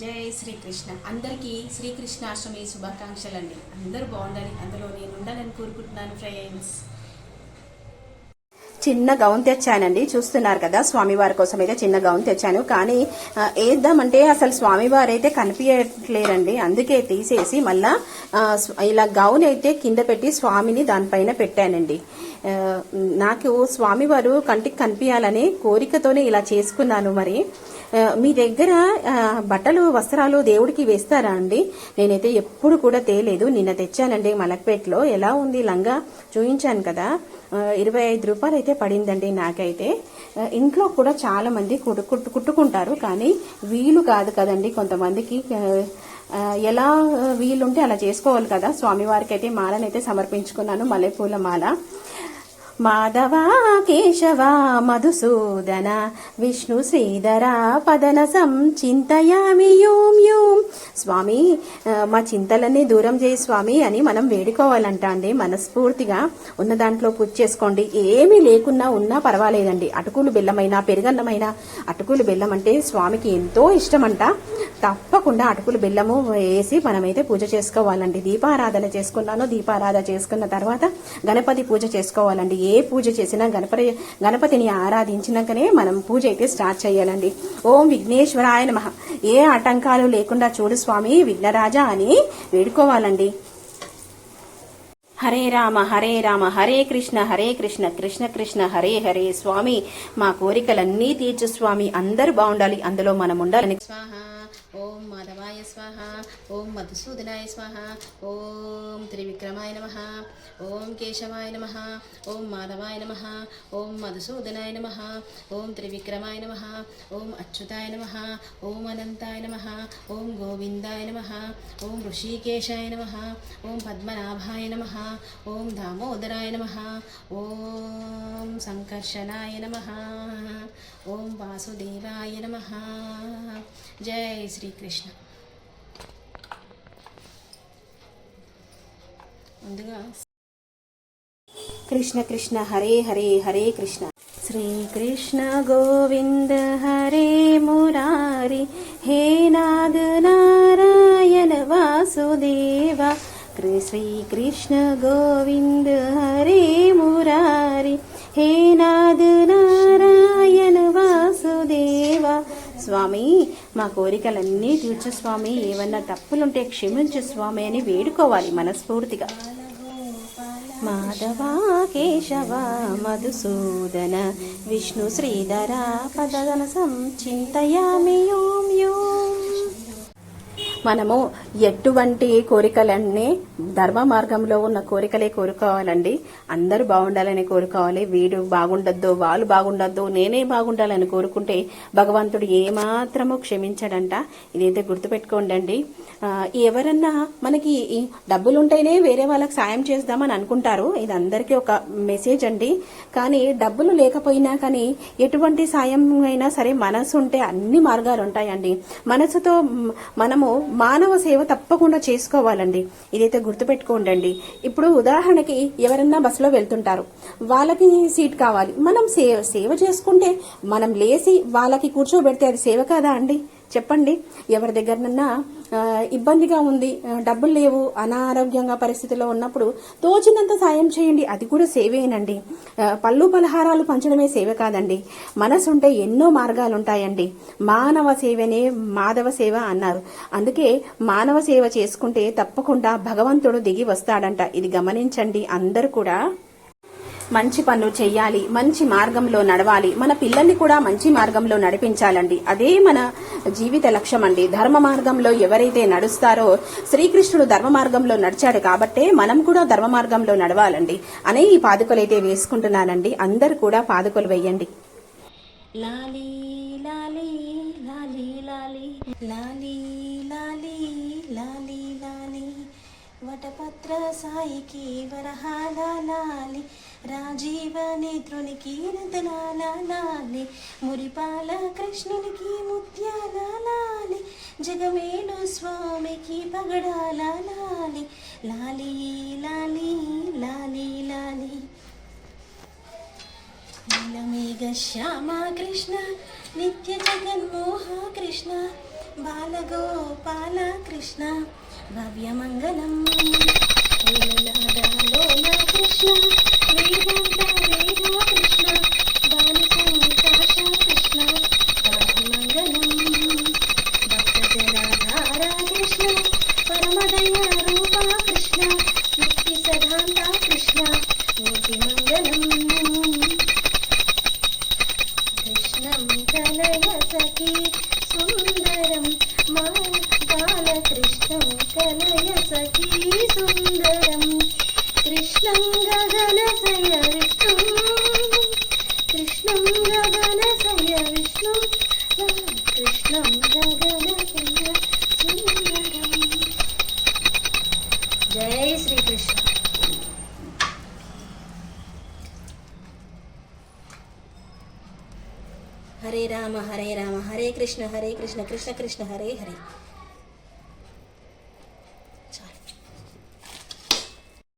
జై శ్రీకృష్ణ. అందరికీ శ్రీకృష్ణాష్టమి శుభాకాంక్షలు అండి అందరూ బాగుండాలి. అందులో నేను ఉండాలని కోరుకుంటున్నాను ఫ్రెండ్స్ చిన్న గౌన్ తెచ్చానండి. చూస్తున్నారు కదా స్వామివారి కోసం అయితే చిన్న గౌన్ తెచ్చాను. కానీ ఆ, వేద్దామంటే అసలు స్వామివారు అయితే కనిపించట్లేరండి. అందుకే తీసేసి మళ్ళా ఇలా గౌన్ అయితే కింద పెట్టి స్వామిని దానిపైన పెట్టానండి. నాకు స్వామివారు కంటికి కనిపించాలని కోరికతోనే ఇలా చేసుకున్నాను మరి. మీ దగ్గర బట్టలు వస్త్రాలు దేవుడికి వేస్తారా అండి? నేనైతే ఎప్పుడు కూడా తేలేదు. నిన్న తెచ్చానండి మలక్పేటలో. ఎలా ఉంది? లంగా చూపించాను కదా. ఇరవై ఐదు రూపాయలు అయితే పడిందండి నాకైతే. ఇంట్లో కూడా చాలా మంది కుట్టు కుట్టు- కుట్టుకుంటారు. కానీ వీలు కాదు కదండి కొంతమందికి. ఎలా వీలుంటే అలా చేసుకోవాలి కదా. స్వామివారికి అయితే మాలనైతే సమర్పించుకున్నాను. మల్లెపూల మాల. మాధవ కేశవ మధుసూదన విష్ణు శ్రీధర పదన చింతయామి యూం యూం. స్వామి మా చింతలన్నీ దూరం చేయి స్వామి అని మనం వేడుకోవాలంట అండి మనస్ఫూర్తిగా. ఉన్న దాంట్లో పూజ చేసుకోండి. ఏమీ లేకున్నా ఉన్నా పర్వాలేదండి. అటుకులు బెల్లమైనా పెరుగన్నమైనా అటుకులు బెల్లం అంటే స్వామికి ఎంతో ఇష్టమంట. తప్పకుండా అటుకులు బెల్లము వేసి మనమైతే పూజ చేసుకోవాలండి. దీపారాధన చేసుకున్నాను దీపారాధన చేసుకున్న తర్వాత గణపతి పూజ చేసుకోవాలండి. ఏ పూజ చేసినా గణపతి గణపతిని ఆరాధించినాకనే మనం పూజ అయితే స్టార్ట్ చేయాలండి. ఓం విఘ్నేశ్వరాయ నమ. ఏ ఆటంకాలు లేకుండా చూడు స్వామి విఘ్నరాజా అని వేడుకోవాలండి. హరే రామ హరే రామ హరే కృష్ణ హరే కృష్ణ కృష్ణ కృష్ణ హరే హరే స్వామి. మా కోరికలన్నీ తీర్చు స్వామి. అందరు బాగుండాలి. అందులో మనం ఉండాలని. స్వాహ. ఓం మాధవాయ స్వాహ ఓం మధుసూదనాయ స్వాహ ఓం త్రివిక్రమాయ నమ ఓం కేశవాయ నమ ఓం మాధవాయ నమ ఓం మధుసూదనాయ నమ ఓం త్రివిక్రమాయ నమ ఓం అచ్యుతాయ నమ ఓం అనంతాయ నమ ఓం గోవిందాయ నమ ఓం ఋషికేశాయ నమ ఓం పద్మనాభాయ నమ ఓం దామోదరాయ నమ ఓం సంకర్షణాయ నమ ఓం వాసుదేవాయ నమ జై శ్రీకృష్ణ. ముందుగా కృష్ణ కృష్ణ హరే హరే హరే కృష్ణ. శ్రీకృష్ణ గోవింద హరే మురారి హే నాద నారాయణ వాసుదేవ శ్రీకృష్ణ గోవింద హరే మురారి హే నాద స్వామి. మా కోరికలన్నీ తీర్చు స్వామి. ఏమన్నా తప్పులుంటే క్షమించు స్వామి అని వేడుకోవాలి మనస్ఫూర్తిగా. మాధవ కేశవ మధుసూదన విష్ణు శ్రీధర పదన చింతయామి యోం యోం మనము ఎటువంటి కోరికలన్నీ ధర్మ మార్గంలో ఉన్న కోరికలే కోరుకోవాలండి. అందరూ బాగుండాలని కోరుకోవాలి. వీడు బాగుండద్దు వాళ్ళు బాగుండద్దు నేనే బాగుండాలని కోరుకుంటే భగవంతుడు ఏమాత్రము క్షమించడంట. ఇదైతే గుర్తుపెట్టుకోండి అండి ఎవరన్నా మనకి ఈ డబ్బులుంటేనే వేరే వాళ్ళకి సాయం చేద్దామని అనుకుంటారు. ఇది అందరికీ ఒక మెసేజ్ అండి. కానీ డబ్బులు లేకపోయినా కానీ ఎటువంటి సాయం అయినా సరే మనసు ఉంటే అన్ని మార్గాలు ఉంటాయండి మనసుతో మనము మానవ సేవ తప్పకుండా చేసుకోవాలండి. ఇదైతే గుర్తుపెట్టుకోండి ఇప్పుడు ఉదాహరణకి ఎవరన్నా బస్సులో వెళ్తుంటారు. వాళ్ళకి సీట్ కావాలి. మనం సేవ సేవ చేసుకుంటే మనం లేచి వాళ్ళకి కూర్చోబెడితే అది సేవ కాదా అండి? చెప్పండి. ఎవరి దగ్గరనన్నా ఇబ్బందిగా ఉంది. డబ్బులు లేవు. అనారోగ్యంగా పరిస్థితిలో ఉన్నప్పుడు తోచినంత సాయం చేయండి. అది కూడా సేవేనండి. పళ్ళు పలహారాలు పంచడమే సేవ కాదండి. మనసుంటే ఎన్నో మార్గాలు ఉంటాయండి మానవ సేవనే మాధవ సేవ అన్నారు. అందుకే మానవ సేవ చేసుకుంటే తప్పకుండా భగవంతుడు దిగి వస్తాడంట. ఇది గమనించండి అందరూ కూడా. మంచి పనులు చేయాలి మంచి మార్గంలో నడవాలి. మన పిల్లల్ని కూడా మంచి మార్గంలో నడిపించాలండి. అదే మన జీవిత లక్ష్యం అండి ధర్మ మార్గంలో ఎవరైతే నడుస్తారో శ్రీకృష్ణుడు ధర్మ మార్గంలో నడిచాడు కాబట్టే మనం కూడా ధర్మ మార్గంలో నడవాలండి. అనే ఈ పాదుకలు అయితే వేసుకుంటున్నానండి. అందరు కూడా పాదుకలు వేయండి. లాలీ లాలీ లాలీ లాలీ లాలీ లాలీ. వటపత్ర సాయికి వరహాల లాలి రాజీవ నేత్రునికి రతనాల లాలి మురిపాల కృష్ణునికి ముత్యాల లాలి జగమేలు స్వామికి పగడాల లాలి లాలి లాలి లాలి లాలీ. నీలమేఘ శ్యామ కృష్ణ నిత్య జగన్మోహ కృష్ణ బాలగోపాల కృష్ణ భవ్యమంగళం కృష్ణ వేదాంత వేద కలయ సఖీ సుందరం కృష్ణం గగన సయ విష్ణు కృష్ణం గగన సయ విష్ణు కృష్ణం గగన సయ సుందరం జై శ్రీకృష్ణ. హరే రామ హరే రామ హరే కృష్ణ హరే కృష్ణ కృష్ణ కృష్ణ హరే హరే.